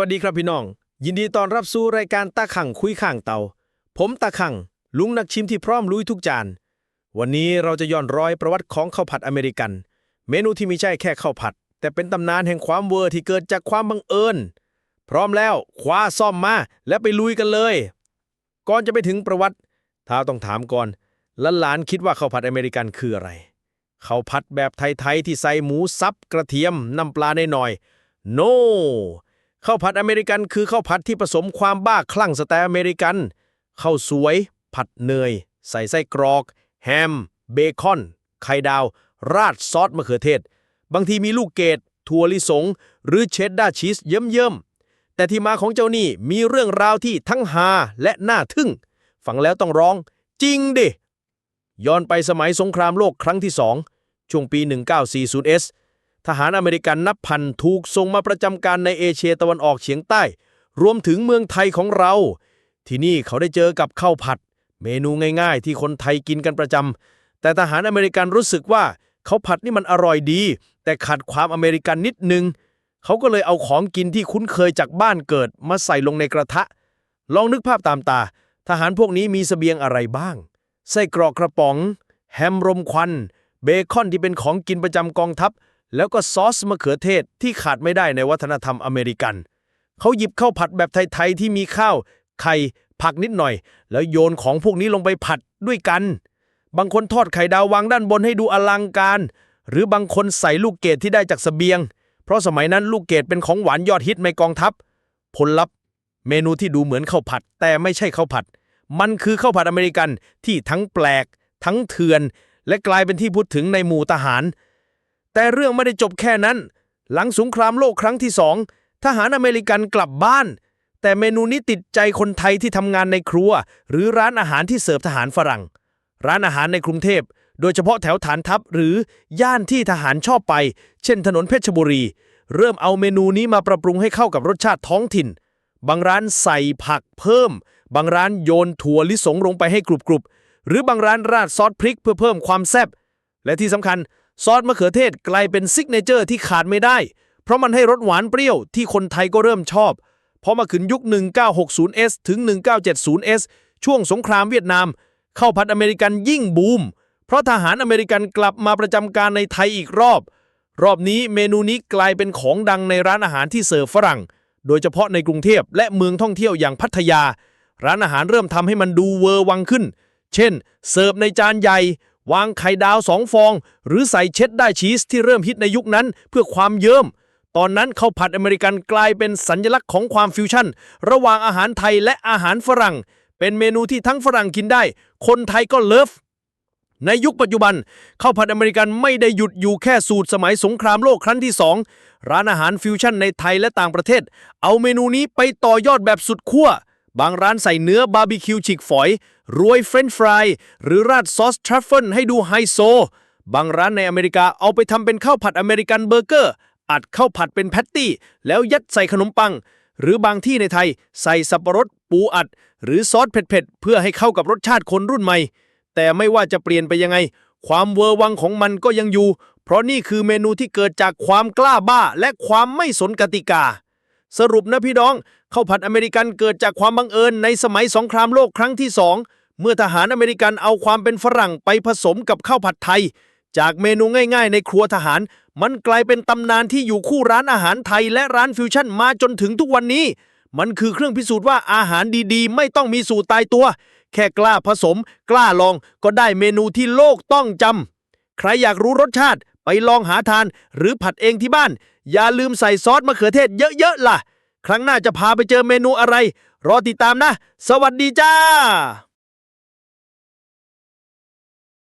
วัสดีครับพี่น้อง ยินดีต้อนรับสู่รายการตาขังคุยข้างเตา ผมตาขังลุงนักชิมที่พร้อมลุยทุกจาน วันนี้เราจะย้อนรอยประวัติของข้าวผัดอเมริกัน เมนูที่ไม่ใช่แค่ข้าวผัด แต่เป็นตำนานแห่งความเวอร์ที่เกิดจากความบังเอิญ พร้อมแล้วคว้าซ่อมมาและไปลุยกันเลย ก่อนจะไปถึงประวัติท้าต้องถามก่อนลหลานคิดว่าข้าวผัดอเมริกันคืออะไรข้าวผัดแบบไทยๆที่ใส่หมูสับกระเทียมน้ำปลาหน่อยๆโน ข้าวผัดอเมริกันคือข้าวผัดที่ผสมความบ้าคลั่งสไตล์อเมริกันข้าวสวย ผัดเนย ใส่ไส้กรอก แฮม เบคอน ไข่ดาว ราดซอสมะเขือเทศ บางทีมีลูกเกดถั่วลิสง หรือเชดดาร์ชีสเยิ้มๆแต่ที่มาของเจ้านี่มีเรื่องราวที่ทั้งฮาและน่าทึ่ง ฟังแล้วต้องร้อง จริงดิย้อนไปสมัยสงครามโลกครั้งที่สองช่วงปี 1940S ทหารอเมริกันนับพันถูกส่งมาประจำการในเอเชียตะวันออกเฉียงใต้ รวมถึงเมืองไทยของเรา ที่นี่เขาได้เจอกับข้าวผัด เมนูง่ายๆ ที่คนไทยกินกันประจำแต่ทหารอเมริกันรู้สึกว่าข้าวผัดนี่มันอร่อยดี แต่ขาดความอเมริกันนิดนึง เขาก็เลยเอาของกินที่คุ้นเคยจากบ้านเกิดมาใส่ลงในกระทะ ลองนึกภาพตามตา ทหารพวกนี้มีเสบียงอะไรบ้าง ไส้กรอกกระป๋อง แฮมรมควัน เบคอนที่เป็นของกินประจำกองทัพ แล้วก็ซอสมะเขือเทศที่ขาดไม่ได้ในวัฒนธรรมอเมริกัน เขาหยิบข้าวผัดแบบไทย ๆ ที่มีข้าว ไข่ ผักนิดหน่อย แล้วโยนของพวกนี้ลงไปผัดด้วยกัน บางคนทอดไข่ดาววางด้านบนให้ดูอลังการ หรือบางคนใส่ลูกเกดที่ได้จากเสบียง เพราะสมัยนั้นลูกเกดเป็นของหวานยอดฮิตในกองทัพ ผลลัพธ์ เมนูที่ดูเหมือนข้าวผัด แต่ไม่ใช่ข้าวผัด มันคือข้าวผัดอเมริกันที่ทั้งแปลก ทั้งเถื่อน และกลายเป็นที่พูดถึงในหมู่ทหาร แต่เรื่องไม่ได้จบแค่นั้น หลังสงครามโลกครั้งที่สองทหารอเมริกันกลับบ้าน แต่เมนูนี้ติดใจคนไทยที่ทำงานในครัว หรือร้านอาหารที่เสิร์ฟทหารฝรั่ง ร้านอาหารในกรุงเทพ โดยเฉพาะแถวฐานทัพหรือย่านที่ทหารชอบไป เช่นถนนเพชรบุรี เริ่มเอาเมนูนี้มาปรับปรุงให้เข้ากับรสชาติท้องถิ่น บางร้านใส่ผักเพิ่ม บางร้านโยนถั่วลิสงลงไปให้กรุบๆหรือบางร้านราดซอสพริกเพื่อเพิ่มความแซ่บและที่สำคัญ ซอสมะเขือเทศกลายเป็นซิกเนเจอร์ที่ขาดไม่ได้ เพราะมันให้รสหวานเปรี้ยวที่คนไทยก็เริ่มชอบ พอมาขึ้นยุค 1960S ถึง 1970S ช่วงสงครามเวียดนาม ข้าวผัดอเมริกันยิ่งบูม เพราะทหารอเมริกันกลับมาประจำการในไทยอีกรอบ รอบนี้เมนูนี้กลายเป็นของดังในร้านอาหารที่เสิร์ฟฝรั่ง โดยเฉพาะในกรุงเทพและเมืองท่องเที่ยวอย่างพัทยา ร้านอาหารเริ่มทำให้มันดูเวอร์วังขึ้น เช่น เสิร์ฟในจานใหญ่ วางไข่ดาวสองฟอง หรือใส่เช็ดได้ชีสที่เริ่มฮิตในยุคนั้นเพื่อความเยิ้ม ตอนนั้นข้าวผัดอเมริกันกลายเป็นสัญลักษณ์ของความฟิวชั่น ระหว่างอาหารไทยและอาหารฝรั่ง เป็นเมนูที่ทั้งฝรั่งกินได้ คนไทยก็เลิฟ ในยุคปัจจุบันข้าวผัดอเมริกันไม่ได้หยุดอยู่แค่สูตรสมัยสงครามโลกครั้งที่2ร้านอาหารฟิวชั่นในไทยและต่างประเทศ เอาเมนูนี้ไปต่อยอดแบบสุดขั้ว บางร้านใส่เนื้อบาร์บีคิวฉีกฝอยรวยเฟรนช์ฟราย หรือราดซอสทรัฟเฟิลให้ดูไฮโซ บางร้านในอเมริกาเอาไปทำเป็นข้าวผัดอเมริกันเบอร์เกอร์ อัดข้าวผัดเป็นแพตตี้ แล้วยัดใส่ขนมปัง หรือบางที่ในไทยใส่สับปะรด ปูอัด หรือซอสเผ็ดๆ เพื่อให้เข้ากับรสชาติคนรุ่นใหม่ แต่ไม่ว่าจะเปลี่ยนไปยังไง ความเวอร์วังของมันก็ยังอยู่ เพราะนี่คือเมนูที่เกิดจากความกล้าบ้าและความไม่สนกติกา สรุปนะพี่น้องข้าวผัดอเมริกันเกิดจากความบังเอิญในสมัยสงครามโลกครั้งที่สองเมื่อทหารอเมริกันเอาความเป็นฝรั่งไปผสมกับข้าวผัดไทย จากเมนูง่ายๆ ในครัวทหาร มันกลายเป็นตำนานที่อยู่คู่ร้านอาหารไทยและร้านฟิวชั่นมาจนถึงทุกวันนี้ มันคือเครื่องพิสูจน์ว่าอาหารดีๆ ไม่ต้องมีสูตรตายตัว แค่กล้าผสม กล้าลองก็ได้เมนูที่โลกต้องจำใครอยากรู้รสชาติไปลองหาทานหรือผัดเองที่บ้าน อย่าลืมใส่ซอสมะเขือเทศเยอะๆล่ะ ครั้งหน้าจะพาไปเจอเมนูอะไร รอติดตามนะ สวัสดีจ้า